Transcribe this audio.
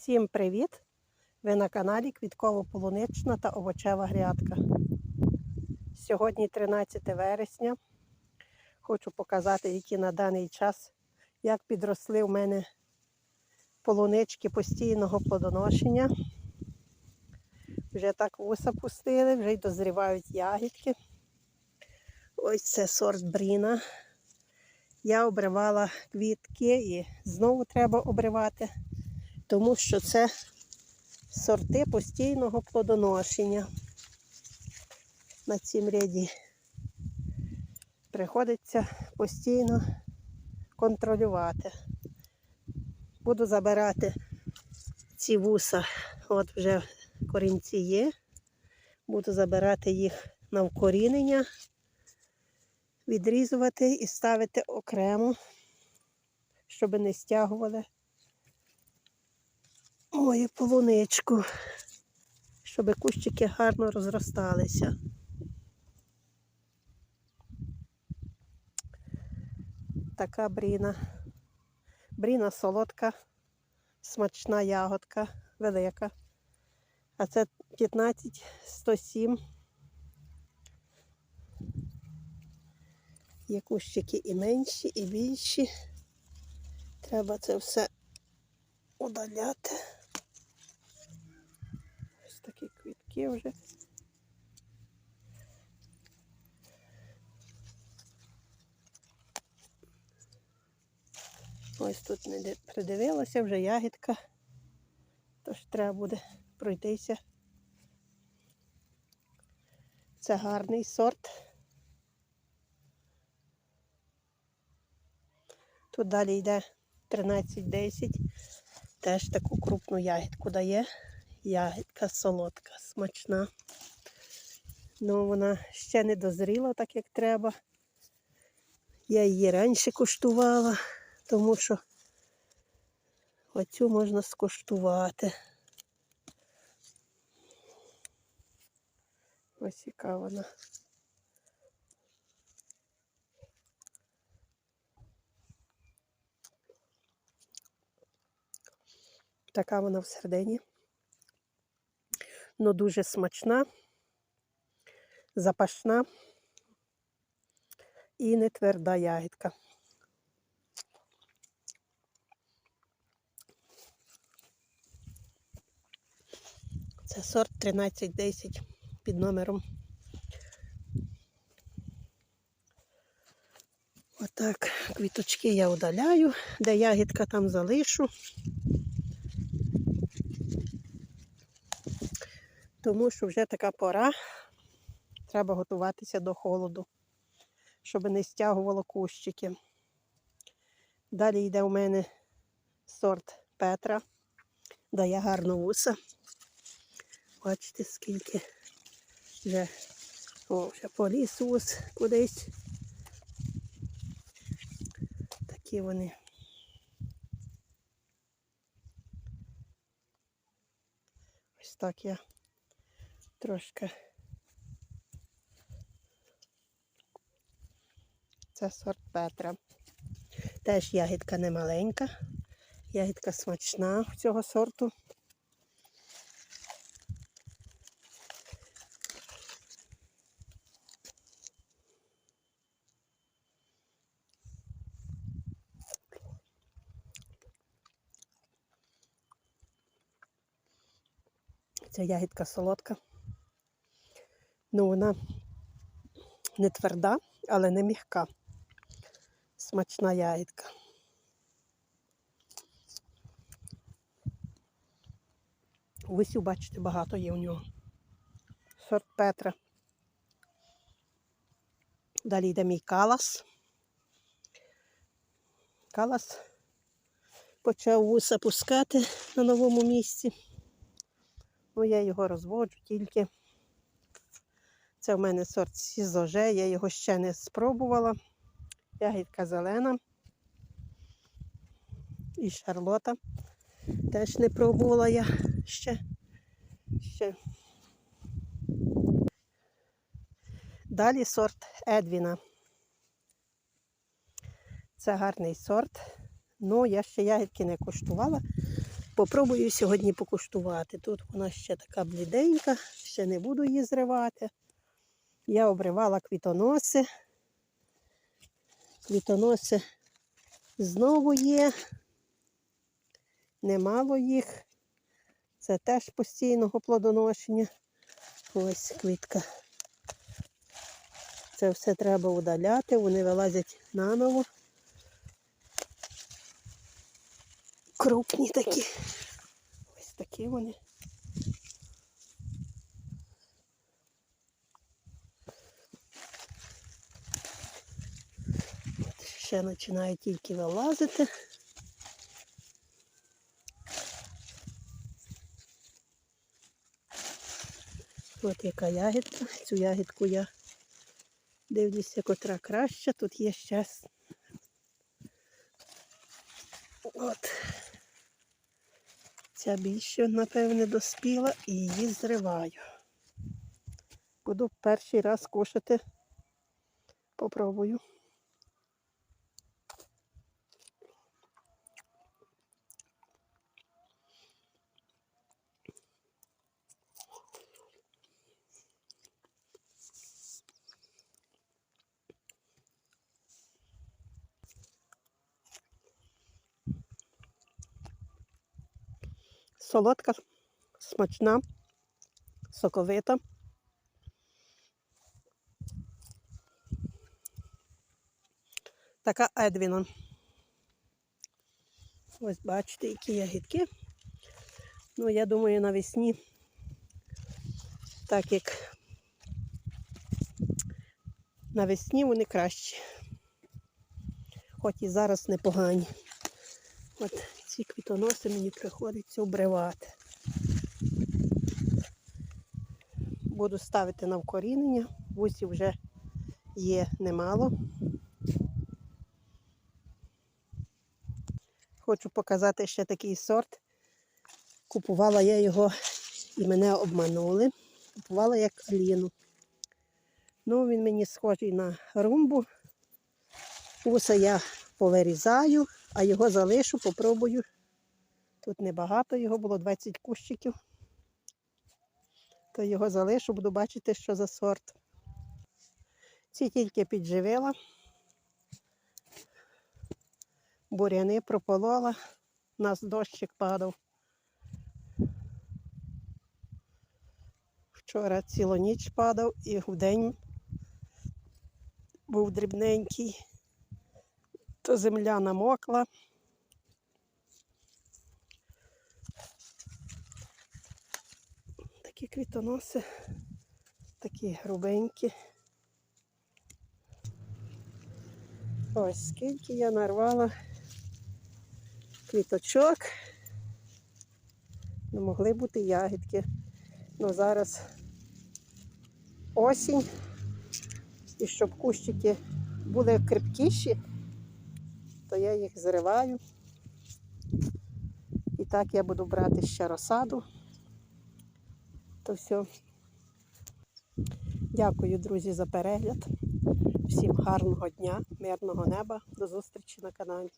Всім привіт! Ви на каналі Квітково-полунична та овочева грядка. Сьогодні 13 вересня. Хочу показати, які на даний час, як підросли у мене полунички постійного плодоношення. Вже так вуса пустили, вже й дозрівають ягідки. Ось це сорт Бріна. Я обривала квітки і знову треба обривати тому що це сорти постійного плодоношення на цім ряді. Приходиться постійно контролювати. Буду забирати ці вуса, от вже корінці є. Буду забирати їх на вкорінення, відрізувати і ставити окремо, щоб не стягували мою полуничку, щоб кущики гарно розросталися. Така бріна. Бріна солодка, смачна ягодка, велика. А це 15 107. Є кущики і менші, і більші. Треба це все удаляти. Ось такі квітки вже. Ось тут не придивилася вже ягідка, тож треба буде пройтися. Це гарний сорт. Тут далі йде 13-10. Теж таку крупну ягідку дає. Ягідка солодка, смачна. Ну, вона ще не дозріла так, як треба. Я її раніше куштувала, тому що оцю можна скуштувати. Ось яка вона. Така вона всередині. Ну, дуже смачна, запашна і не тверда ягідка. Це сорт 1310 під номером. Отак, квіточки я удаляю, де ягідка там залишу. Тому що вже така пора. Треба готуватися до холоду, щоб не стягувало кущики. Далі йде у мене сорт Петра, дає гарно вуса. Бачите, скільки вже, о, вже поліз вус кудись. Такі вони. Ось так я трошки. Це сорт Петра. Теж ягідка не маленька, ягідка смачна цього сорту. Ця ягідка солодка. Ну, вона не тверда, але не м'яка. Смачна ягідка. Висів, бачите, багато є у нього. Сорт Петра. Далі йде мій калас. Калас почав вуса пускати на новому місці. Ну, я його розводжу тільки. Це в мене сорт Сізоже, я його ще не спробувала. Ягідка зелена. І шарлота. Теж не пробувала я ще. ще. Далі сорт Едвіна. Це гарний сорт. Ну, я ще ягідки не куштувала, Попробую сьогодні покуштувати. Тут вона ще така бліденька, ще не буду її зривати. Я обривала квітоноси. Квітоноси знову є. Немало їх. Це теж постійного плодоношення. Ось квітка. Це все треба удаляти, вони вилазять наново. Крупні такі. Ось такі вони. Ще починає тільки вилазити. От яка ягідка. Цю ягідку я дивлюся, котра краща. Тут є ще. От. Ця більше, напевне, доспіла і її зриваю. Буду перший раз кушати. Попробую. Солодка, смачна, соковита. Така Едвіна. Ось бачите, які ягідки. Ну, я думаю, навесні, так як навесні вони кращі. Хоч і зараз непогані. От ці квітоноси мені приходиться обривати. Буду ставити на вкорінення. Вусів вже є немало. Хочу показати ще такий сорт. Купувала я його і мене обманули. Купувала як аліну. Ну, він мені схожий на румбу. Уса я повирізаю, а його залишу, попробую. Тут небагато, його було 20 кущиків. То його залишу, буду бачити, що за сорт. Ці тільки підживила. буряни прополола, у нас дощик падав. Вчора цілу ніч падав і вдень був дрібненький, то земля намокла. Такі квітоноси, такі грубенькі. Ось скільки я нарвала квіточок. Не могли бути ягідки. Ну зараз осінь. І щоб кущики були крепкіші, то я їх зриваю. І так я буду брати ще розсаду. То все. Дякую, друзі, за перегляд. Всім гарного дня, мирного неба. До зустрічі на каналі.